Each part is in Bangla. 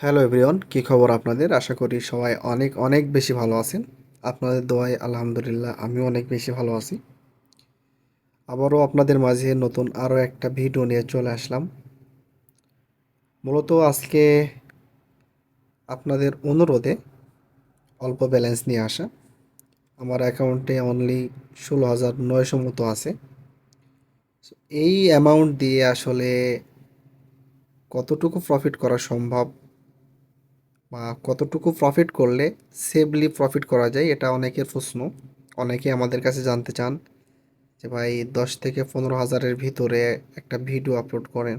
হ্যালো এভরিওয়ান কী খবর আপনাদের? আশা করি সবাই অনেক অনেক বেশি ভালো আছেন। আপনাদের দোয়ায় আলহামদুলিল্লাহ আমিও অনেক বেশি ভালো আছি। আবারও আপনাদের মাঝে নতুন আরও একটা ভিডিও নিয়ে চলে আসলাম। মূলত আজকে আপনাদের অনুরোধে অল্প ব্যালেন্স নিয়ে আসা। আমার অ্যাকাউন্টে অনলি ষোলো হাজার নয়শো মতো আছে। এই অ্যামাউন্ট দিয়ে আসলে কতটুকু প্রফিট করা সম্ভব? বা কতটুকু প্রফিট করলে সেফলি প্রফিট করা যায়, এটা অনেকের প্রশ্ন। অনেকে আমাদের কাছে জানতে চান যে ভাই দশ থেকে পনেরো হাজারের ভিতরে একটা ভিডিও আপলোড করেন।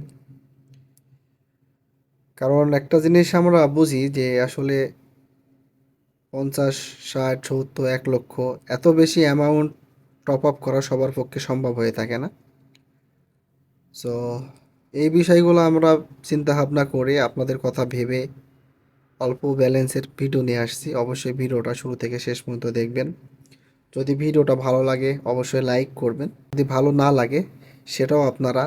কারণ একটা জিনিস আমরা বুঝি যে আসলে পঞ্চাশ, ষাট, সত্তর, এক লক্ষ এত বেশি অ্যামাউন্ট টপ আপ করা সবার পক্ষে সম্ভব হয়ে থাকে না। সো এই বিষয়গুলো আমরা চিন্তা ভাবনা করে আপনাদের কথা ভেবে অল্প ব্যালেন্সের ভিডিও নিয়ে আসছি। অবশ্যই ভিডিওটা শুরু থেকে শেষ পর্যন্ত দেখবেন। যদি ভিডিওটা ভালো লাগে, অবশ্যই লাইক করবেন। যদি ভালো না লাগে, সেটাও আপনারা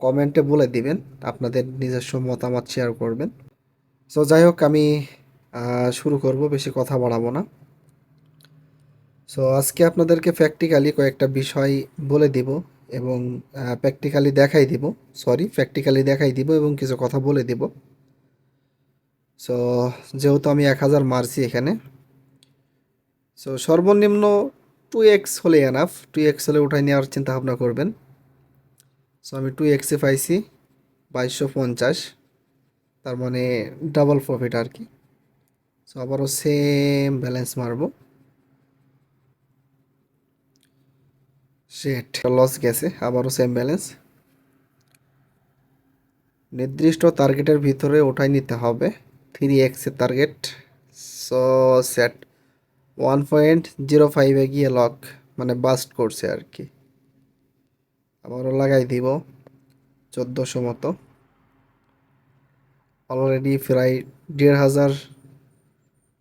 কমেন্টে বলে দিবেন। আপনাদের নিজস্ব মতামত শেয়ার করবেন। সো যাই হোক, আমি শুরু করব, বেশি কথা বাড়াবো না। সো আজকে আপনাদেরকে প্র্যাকটিক্যালি কয়েকটা বিষয় বলে দিব এবং প্র্যাকটিক্যালি দেখাই দিব। সরি প্র্যাকটিক্যালি দেখাই দিব এবং কিছু কথা বলে দিব। সো যেহেতু আমি এক হাজার মারছি এখানে সো সর্বনিম্ন টু এক্স হলে এনাফ টু এক্স হলে উঠাই নেওয়ার চিন্তা ভাবনা করবেন। সো আমি টু এক্সে পাইছি বাইশশো পঞ্চাশ, তার মানে ডাবল প্রফিট আর কি। সো আবারও সেম ব্যালেন্স মারবো। সেট লস গেছে, আবারও সেম ব্যালেন্স নির্দিষ্ট টার্গেটের ভিতরে ওঠাই নিতে হবে। থ্রি এক্সের target so set one point zero ফাইভে গিয়ে লক মানে বাস্ট করছে আর কি। আবারও লাগাই দিব, চোদ্দোশো মতো। অলরেডি প্রায় দেড় হাজার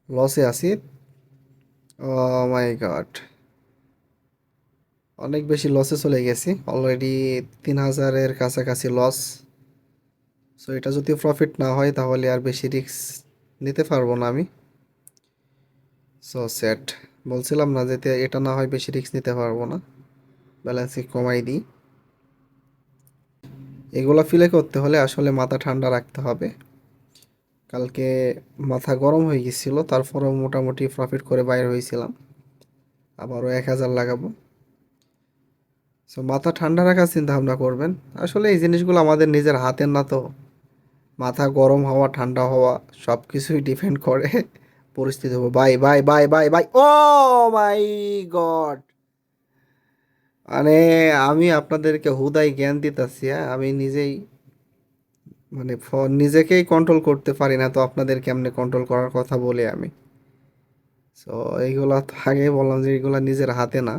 লসে আছি। ও মাই গড অনেক বেশি লসে চলে গেছি। অলরেডি তিন হাজারের কাছাকাছি লস সো এটা যদি প্রফিট না হয়, তাহলে আর বেশি রিস্ক নিতে পারব না আমি। সো সেট বলছিলাম না যাতে এটা না হয় বেশি রিস্ক নিতে পারব না। ব্যালেন্সে কমাই দিই। এগুলো ফিলে করতে হলে আসলে মাথা ঠান্ডা রাখতে হবে। কালকে মাথা গরম হয়ে গেছিল, তারপরেও মোটামুটি প্রফিট করে বাইর হয়েছিলাম। আবারও এক হাজার লাগাবো। সো মাথা ঠান্ডা রাখার চিন্তা ভাবনা করবেন। আসলে এই জিনিসগুলো আমাদের নিজের হাতের না তো। মাথা গরম হওয়া, ঠান্ডা হওয়া সব কিছুই ডিপেন্ড করে পরিস্থিতি হবে bye bye bye bye bye. Oh my God! মানে আমি আপনাদেরকে হুদাই জ্ঞান দিতেছি হ্যাঁ? আমি নিজেই মানে ফ- নিজেকেই কন্ট্রোল করতে পারি না, তো আপনাদের কেমনে কন্ট্রোল করার কথা বলি আমি। সো এইগুলা তো আগেই বললাম যে এগুলা নিজের হাতে না।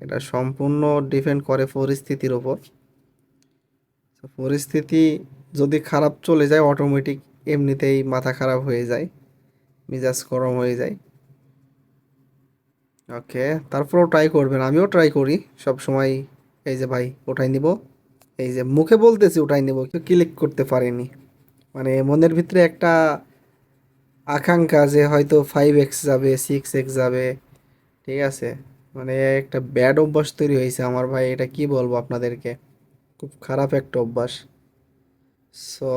এটা সম্পূর্ণ ডিপেন্ড করে পরিস্থিতির ওপর পরিস্থিতি যদি খারাপ চলে যায় অটোমেটিক এমনিতেই মাথা খারাপ হয়ে যায়, মেজাজ গরম হয়ে যায়। ওকে তারপরেও ট্রাই করবেন, আমিও ট্রাই করি। সব সময় এই যে ভাই ওঠাই নিব। এই যে মুখে বলতেছি ওঠাই নিব, কেউ ক্লিক করতে পারেনি। মানে মনের ভিতরে একটা আকাঙ্ক্ষা যে হয়তো ফাইভ এক্স যাবে সিক্স এক্স যাবে, ঠিক আছে? মানে একটা ব্যাড অভ্যাস তৈরি হয়েছে আমার ভাই, এটা কি বলব আপনাদেরকে? খুব খারাপ একটা অভ্যাস। সো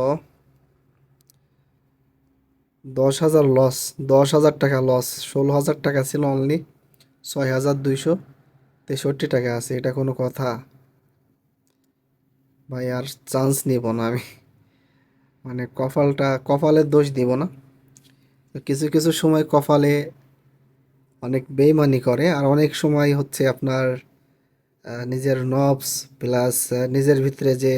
দশ হাজার লস দশ হাজার টাকা লস ষোলো হাজার টাকা ছিল অনলি ছয় হাজার দুইশো তেষট্টি টাকা আছে, এটা কোনো কথা। ভাই, আর চান্স নিব না আমি। মানে কপালটা কপালের দোষ দিব না। কিছু কিছু সময় কপালে অনেক বেইমানি করে, আর অনেক সময় হচ্ছে আপনার নিজের নবস প্লাস নিজের ভিতরে যে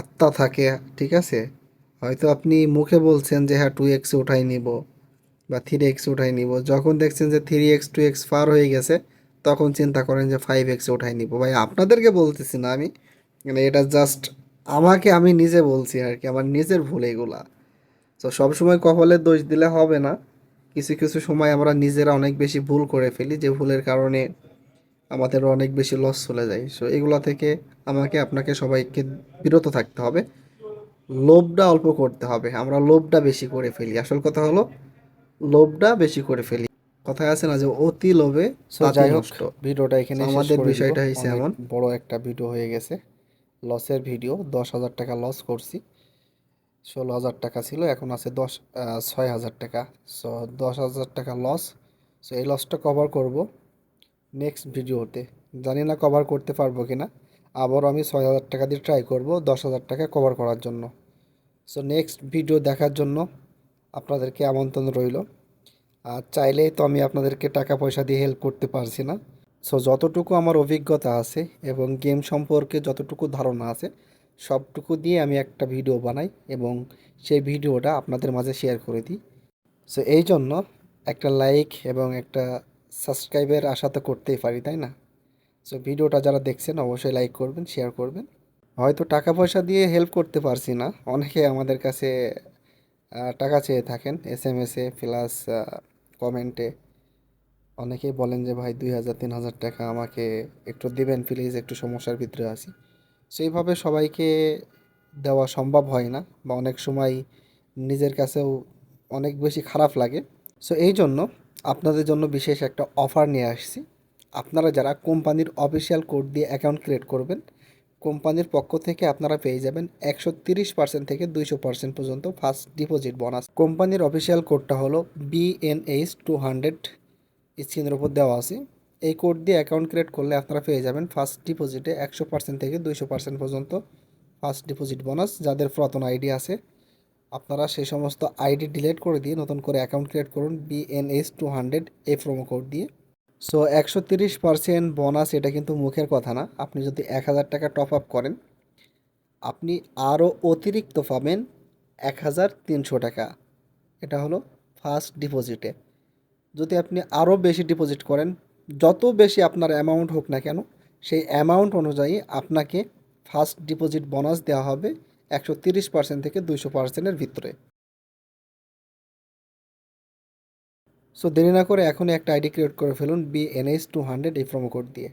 আত্মা থাকে, ঠিক আছে? হয়তো আপনি মুখে বলছেন যে হ্যাঁ টু এক্স উঠাই নিব বা থ্রি এক্স উঠাই নিব। যখন দেখছেন যে থ্রি এক্স টু এক্স পার হয়ে গেছে, তখন চিন্তা করেন যে ফাইভ এক্স উঠাই নিব। ভাই, আপনাদেরকে বলতেছি না আমি। মানে এটা জাস্ট আমাকে আমি নিজে বলছি আর কি, আমার নিজের ভুল এগুলা। তো সবসময় কপালের দোষ দিলে হবে না। কিছু কিছু সময় আমরা নিজেরা অনেক বেশি ভুল করে ফেলি যে, ভুলের কারণে আমাদের অনেক বেশি লস চলে যায়। সো এগুলা থেকে আমাকে আপনাকে সবাইকে বিরত থাকতে হবে। লোভটা অল্প করতে হবে। আমরা লোভটা বেশি করে ফেলি। আসল কথা হলো লোভটা বেশি করে ফেলি। কথায় আছে না যে অতি লোভে যাই হোক ভিডিওটা এখানে আমাদের বিষয়টা হয়েছে এমন। বড় একটা ভিডিও হয়ে গেছে। লসের ভিডিও দশ হাজার টাকা লস করছি। ষোলো হাজার টাকা ছিল এখন আছে দশ ছয় হাজার টাকা। সো দশ হাজার টাকা লস সো এই লসটা কভার করব। নেক্সট ভিডিওতে। জানি না কভার করতে পারব কি না আবারও আমি ছয় হাজার টাকা দিয়ে ট্রাই করব দশ হাজার টাকা কভার করার জন্য। সো নেক্সট ভিডিও দেখার জন্য আপনাদেরকে আমন্ত্রণ রইল। আর চাইলেই তো আমি আপনাদেরকে টাকা পয়সা দিয়ে হেল্প করতে পারছি না। সো যতটুকু আমার অভিজ্ঞতা আছে এবং গেম সম্পর্কে যতটুকু ধারণা আছে, সবটুকু দিয়ে আমি একটা ভিডিও বানাই এবং সেই ভিডিওটা আপনাদের মাঝে শেয়ার করে দিই। সো এই জন্য একটা লাইক এবং একটা সাবস্ক্রাইবের আশা তো করতেই পারি, তাই না? সো ভিডিওটা যারা দেখছেন অবশ্যই লাইক করবেন শেয়ার করবেন। হয়তো টাকা পয়সা দিয়ে হেল্প করতে পারছি না। অনেকে আমাদের কাছে টাকা চেয়ে থাকেন এস এম এসে প্লাস কমেন্টে অনেকেই বলেন যে, ভাই, দুই হাজার, তিন হাজার টাকা আমাকে একটু দেবেন প্লিজ একটু সমস্যার ভিতরে আছি। সেইভাবে সবাইকে দেওয়া সম্ভব হয় না বা অনেক সময় নিজের কাছেও অনেক বেশি খারাপ লাগে। সো এই জন্য আপনাদের জন্য বিশেষ একটা অফার নিয়ে আসছি। আপনারা যারা কোম্পানির অফিসিয়াল কোড দিয়ে অ্যাকাউন্ট ক্রিয়েট করবেন, কোম্পানির পক্ষ থেকে আপনারা পেয়ে যাবেন একশো তিরিশ পার্সেন্ট থেকে দুইশো পার্সেন্ট পর্যন্ত ফার্স্ট ডিপোজিট বোনাস কোম্পানির অফিসিয়াল কোডটা হলো বিএনএইচ টু হান্ড্রেড স্ক্রিনের উপর দেওয়া আছে। এই কোড দিয়ে অ্যাকাউন্ট ক্রিয়েট করলে আপনারা পেয়ে যাবেন ফার্স্ট ডিপোজিটে একশো পার্সেন্ট থেকে দুইশো পার্সেন্ট পর্যন্ত ফার্স্ট ডিপোজিট বোনাস যাদের পুরাতন আইডি আছে আপনারা সেই সমস্ত আইডি ডিলিট করে দিয়ে নতুন করে অ্যাকাউন্ট ক্রিয়েট করুন বিএনএস টু হান্ড্রেড এই প্রোমো কোড দিয়ে। সো একশো তিরিশ পার্সেন্ট বোনাস এটা কিন্তু মুখের কথা না। আপনি যদি এক হাজার টাকা টপ আপ করেন, আপনি আরও অতিরিক্ত পাবেন এক হাজার তিনশো টাকা। এটা হলো ফার্স্ট ডিপোজিটে যদি আপনি আরও বেশি ডিপোজিট করেন, যত বেশি আপনার অ্যামাউন্ট হোক না কেন, সেই অ্যামাউন্ট অনুযায়ী আপনাকে ফার্স্ট ডিপোজিট বোনাস দেওয়া হবে একশো তিরিশ পার্সেন্ট থেকে দুইশো পার্সেন্টের ভিতরে। সো দেরি না করে এখন একটা আইডি ক্রিয়েট করে ফেলুন বিএনএস টু হান্ড্রেড এই প্রোমো কোড দিয়ে।